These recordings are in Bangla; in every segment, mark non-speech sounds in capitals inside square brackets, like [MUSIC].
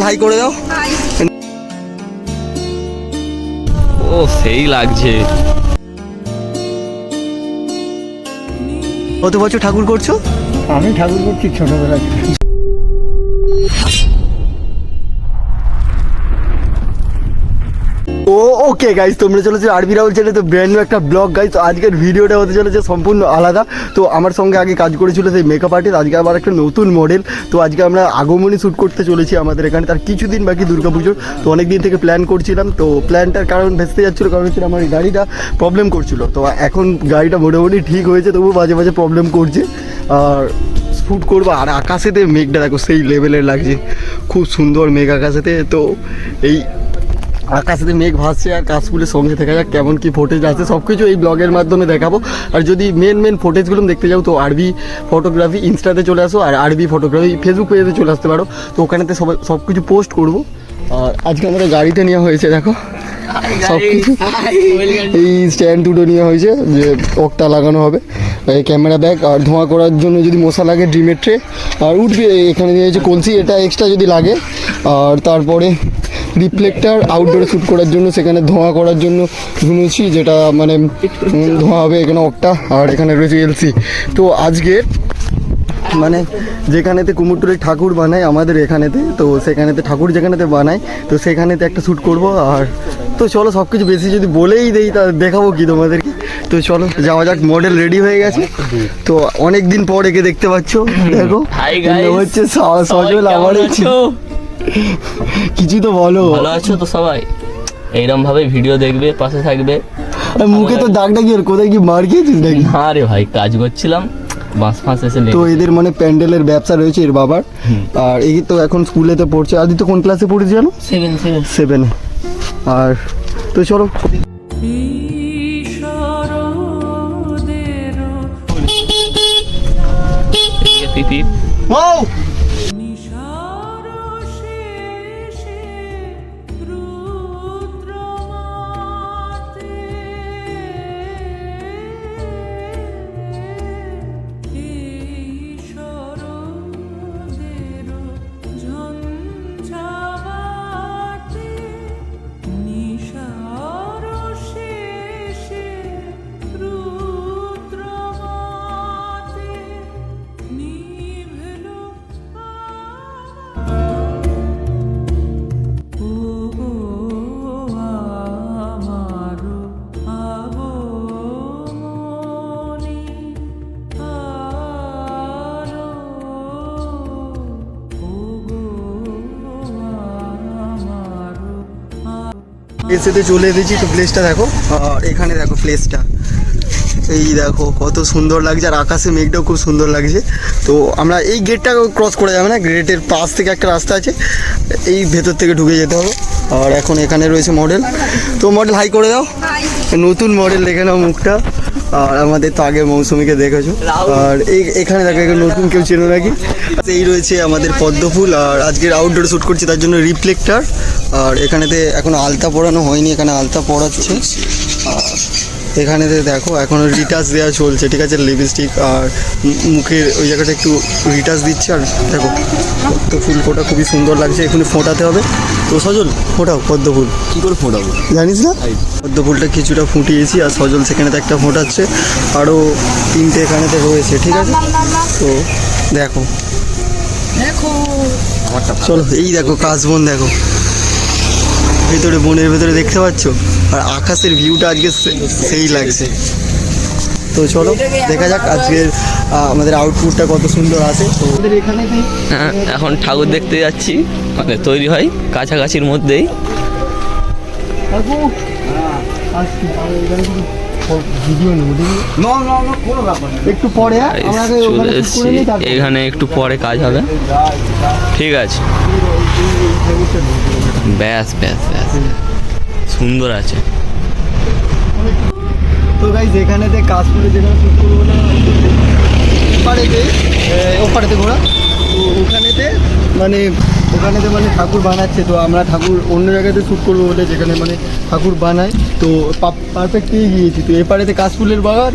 হাই করে দাও। ও সেই লাগছে। কত বছর ঠাকুর করছ? আমি ঠাকুর করছি ছোটবেলা ও ওকে গাইজ তোমরা চলেছো আরবি রাহুল চ্যানেলে তো ব্র্যান্ড একটা ব্লগ গাইজ আজকের ভিডিওটা হতে চলেছে সম্পূর্ণ আলাদা। তো আমার সঙ্গে আগে কাজ করেছিল সেই মেকআপ আর্টিস্ট আজকে আবার একটা নতুন মডেল তো আজকে আমরা আগমনী শ্যুট করতে চলেছি আমাদের এখানে, তার কিছুদিন বাকি দুর্গাপুজোর। তো অনেক দিন থেকে প্ল্যান করছিলাম, তো প্ল্যানটার কারণ ভেস্তে যাচ্ছিল, কারণ হচ্ছে আমার গাড়িটা প্রবলেম করছিল। তো এখন গাড়িটা মোটামুটি ঠিক হয়েছে, তবু মাঝে মাঝে প্রবলেম করছে। আর শ্যুট করব, আর আকাশেতে মেঘটা দেখো, সেই লেভেলের লাগছে। খুব সুন্দর মেঘ আকাশেতে, তো এই আকাশেতে মেঘ ভাসছে আর কাশফুলের সঙ্গে দেখা যাক, কেমন কি ফুটেজ আছে সব কিছু এই ব্লগের মাধ্যমে দেখাবো। আর যদি মেন মেন ফুটেজগুলো দেখতে যাও, তো আরবি ফটোগ্রাফি ইনস্টাতে চলে আসো, আর আরবি ফটোগ্রাফি ফেসবুক পেজে চলে আসতে পারো। তো ওখানেতে সবাই সব কিছু পোস্ট করব। আর আজকে আমাদের গাড়িতে নেওয়া হয়েছে, দেখো। সব কিছু এই স্ট্যান্ড দুটো নেওয়া হয়েছে, যে অকটা লাগানো হবে। এই ক্যামেরা ব্যাগ আর ধোঁয়া করার জন্য যদি মশা লাগে, ডিমের ট্রে আর উঠবে, এখানে নিয়ে হয়েছে কলসি, এটা এক্সট্রা যদি লাগে। আর তারপরে রিফ্লেক্টার আউটডোরে শ্যুট করার জন্য সেখানে ধোঁয়া করার জন্য শুনেছি যেটা মানে ধোঁয়া হবে এখানে অকটা আর এখানে রয়েছে এলসি তো আজকে মানে যেখানেতে কুমোরটুলির ঠাকুর বানায় আমাদের এখানেতে তো সেখানেতে ঠাকুর যেখানেতে বানায় তো সেখানেতে একটা শ্যুট করব আর তো চলো সব কিছু বেশি যদি বলেই দেই তা দেখাবো কি তোমাদেরকে? তো চলো যাওয়া যাক মডেল রেডি হয়ে গেছে। তো অনেক দিন পর একে দেখতে পাচ্ছ দেখো। হচ্ছে সজল আমার [LAUGHS] কিছু তো বলো। ভালো আছো তো সবাই? এইরকম ভাবে ভিডিও দেখবে পাশে থাকবে। আর মুখে তো দাগ ডাকি আর কোথায় কি মার খেয়েছিস নাকি? না রে ভাই কাজ করছিলাম বাঁশ ফাঁস এসে তো এদের মানে প্যান্ডেলের ব্যবসা রয়েছে এর বাবার। আর এই তো এখন স্কুলেতে পড়ছে। আদি তো কোন ক্লাসে পড়েছে জানো? সেভেন সেভেন সেভেনে আর তো চলো। তিতির এসেতে চলে এসেছি, তো প্লেসটা দেখো। আর এখানে দেখো প্লেসটা এই দেখো, কত সুন্দর লাগছে, আর আকাশে মেঘটাও খুব সুন্দর লাগছে। তো আমরা এই গেটটা ক্রস করে যাবে না গেটের পাশ থেকে একটা রাস্তা আছে, এই ভেতর থেকে ঢুকে যেতে হবে। আর এখন এখানে রয়েছে মডেল তো মডেল হাই করে দাও। নতুন মডেল দেখে নাও মুখটা। আর আমাদের তো আগে মৌসুমিকে দেখেছ। আর এই এখানে দেখো, এখানে নতুন কেউ চেনো নাকি? এই রয়েছে আমাদের পদ্মফুল, আর আজকের আউটডোর শ্যুট করছি, তার জন্য রিফ্লেক্টার আর এখানেতে এখনও আলতা পরানো হয়নি এখানে আলতা পরাচ্ছে আর এখানেতে দেখো এখনও রিটাচ দেওয়া চলছে ঠিক আছে? লিপস্টিক আর মুখের ওই জায়গাটা একটু রিটাচ দিচ্ছে আর দেখো পদ্ম ফুল ফোটা খুবই সুন্দর লাগছে এখানে ফোটাতে হবে। তো সজল ফোটাও পদ্ম ফুল। কি করে ফোটাবো? জানিস না? পদ্ম ফুলটা কিছুটা ফুটিয়েছি আর সজল সেখানেতে একটা ফোটাচ্ছে আরও তিনটে এখানেতে রয়েছে ঠিক আছে? তো দেখো। দেখো। চলো এই দেখো কাশবন দেখো। ভেতরে বনের ভেতরে দেখতে পাচ্ছ? আর আকাশের ভিউটা আজকে সেই লাগছে। তো চলো দেখা যাক আজকের আমাদের আউটপুটটা কত সুন্দর আছে তো এখানে হ্যাঁ, এখন ঠাকুর দেখতে যাচ্ছি। মানে তৈরি হয় কাছাকাছির মধ্যেই। ভিডিও নেব ঠিক আছে? একটু পরে চলে এসছি করে নিই, তারপর- এখানে একটু পরে কাজ হবে। ঠিক আছে। ব্যাস ব্যাস ব্যাস। সুন্দর আছে। তো গাইজ এখানেতে কাশফুলে যেখানে শ্যুট করব না ওপারেতে ওপারেতে ঘোরা। তো ওখানেতে মানে ওখানেতে মানে ঠাকুর বানাচ্ছে, তো আমরা ঠাকুর অন্য জায়গাতে শ্যুট করব বলে যেখানে মানে ঠাকুর বানায়, তো পারফেক্ট পেয়ে গিয়েছি। তো এপারেতে কাশফুলের বাগান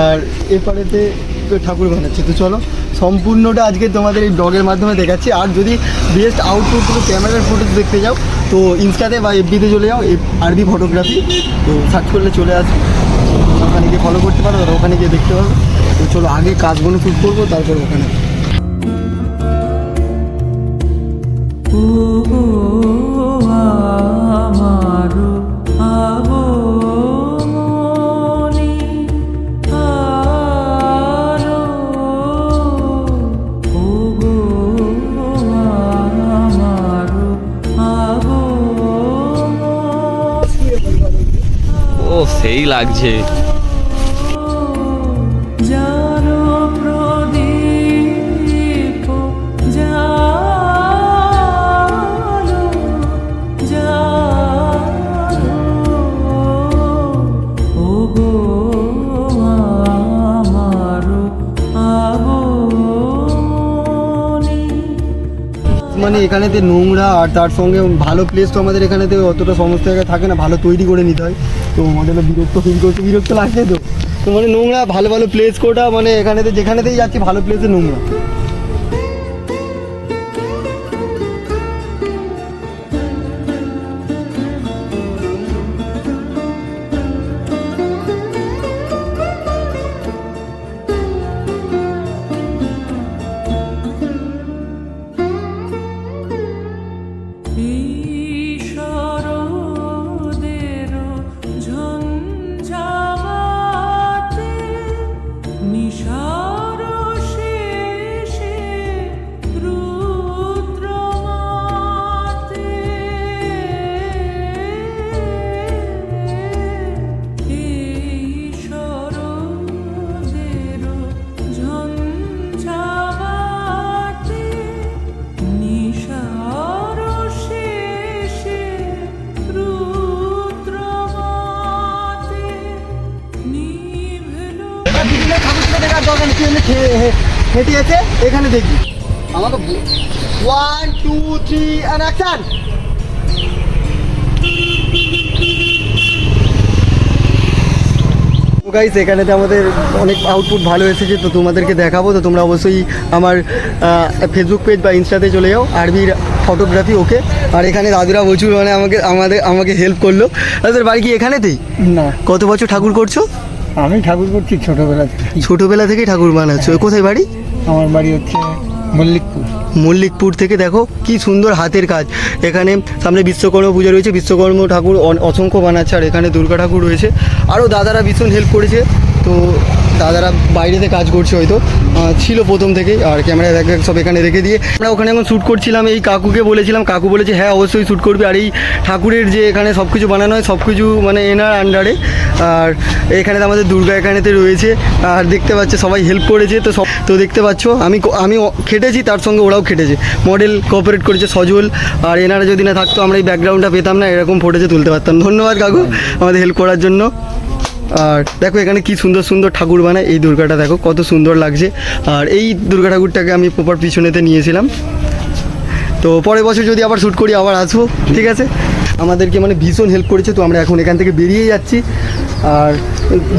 আর এপারেতে ঠাকুর বানাচ্ছে। তো চলো, সম্পূর্ণটা আজকে তোমাদের এই ব্লগের মাধ্যমে দেখাচ্ছি। আর যদি বেস্ট আউটপুট তুমি ক্যামেরার ফুটেজ দেখতে যাও, তো ইনস্টাতে বা এফবিতে চলে যাও আরবি ফটোগ্রাফি তো সার্চ করলে চলে আসবে। ওখানে গিয়ে ফলো করতে পারো ওখানে গিয়ে দেখতে পারো। তো চলো, আগে কাজগুলো শ্যুট করব, তারপর ওখানে। ও সেই লাগছে। জানো প্রদীপ জালো জালো ওগো আমারো আগমনী। মানে এখানেতে নোংরা আর তার সঙ্গে ভালো প্লেস তো আমাদের এখানেতে অতটা সমস্ত জায়গায় থাকে না ভালো তৈরি করে নিতে হয়। তো আমাদের বিরক্ত ফিল করছে, বিরক্ত লাগছে তো। তো মানে নোংরা, ভালো ভালো প্লেস কোটা মানে এখানেতে যেখানেতেই যাচ্ছি, ভালো প্লেসে নোংরা। আছে এখানে দেখবি। আমাকে one two three and action guys এখানেতে আমাদের অনেক আউটপুট ভালো এসেছে তো তোমাদেরকে দেখাবো। তো তোমরা অবশ্যই আমার ফেসবুক পেজ বা ইনস্টাতে চলে যাও আরবির ফটোগ্রাফি ওকে আর এখানে দাদুরা প্রচুর মানে আমাকে আমাদের আমাকে হেল্প করল। তাদের বাড়ি কি এখানেতেই? না। কত বছর ঠাকুর করছ? আমি ঠাকুর করছি ছোটবেলা থেকে ছোটবেলা থেকে ঠাকুর বানাচ্ছো। কোথায় বাড়ি? আমার বাড়ি হচ্ছে মল্লিকপুর। মল্লিকপুর থেকে দেখো কি সুন্দর হাতের কাজ। এখানে সামনে বিশ্বকর্মা পুজো রয়েছে। বিশ্বকর্মা ঠাকুর অসংখ্য বানাচ্ছে আর এখানে দুর্গা ঠাকুর রয়েছে। আরও দাদারা ভীষণ হেল্প করেছে। তো দাদারা বাইরেতে কাজ করছে হয়তো। ছিল প্রথম থেকে আর ক্যামেরা ব্যাগ সব এখানে রেখে দিয়ে। আমরা ওখানে এখন শ্যুট করছিলাম, এই কাকুকে বলেছিলাম, কাকু বলেছে হ্যাঁ অবশ্যই শ্যুট করবি। আর এই ঠাকুরের যে এখানে সব কিছু বানানো হয় সব কিছু মানে এনার আন্ডারে আর এখানে আমাদের দুর্গা এখানেতে রয়েছে, আর দেখতে পাচ্ছে সবাই হেল্প করেছে, তো সব তো দেখতে পাচ্ছ, আমি আমি খেটেছি, তার সঙ্গে ওরাও খেটেছে। মডেল কোঅপারেট করেছে সজল, আর এনারা যদি না থাকতো, আমরা এই ব্যাকগ্রাউন্ডটা পেতাম না, এরকম ফুটেজে তুলতে পারতাম। ধন্যবাদ কাকু, আমাদের হেল্প করার জন্য। আর দেখো এখানে কি সুন্দর সুন্দর ঠাকুর বানায় এই দুর্গাটা দেখো, কত সুন্দর লাগছে। আর এই দুর্গা ঠাকুরটাকে আমি প্রপার পিছনেতে নিয়েছিলাম। তো পরের বছর যদি আবার শ্যুট করি, আবার আসব, ঠিক আছে? আমাদেরকে মানে ভীষণ হেল্প করেছে, তো আমরা এখন এখান থেকে বেরিয়ে যাচ্ছি। আর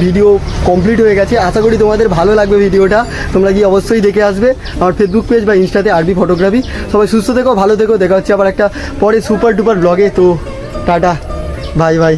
ভিডিও কমপ্লিট হয়ে গেছে। আশা করি তোমাদের ভালো লাগবে ভিডিওটা তোমরা গিয়ে অবশ্যই দেখে আসবে। আমার ফেসবুক পেজ বা ইনস্টাতে আরবি ফটোগ্রাফি সবাই সুস্থ থেকো, ভালো থেকো। দেখা হচ্ছে আবার একটা পরে সুপার ডুপার ব্লগে তো টাটা। Bye bye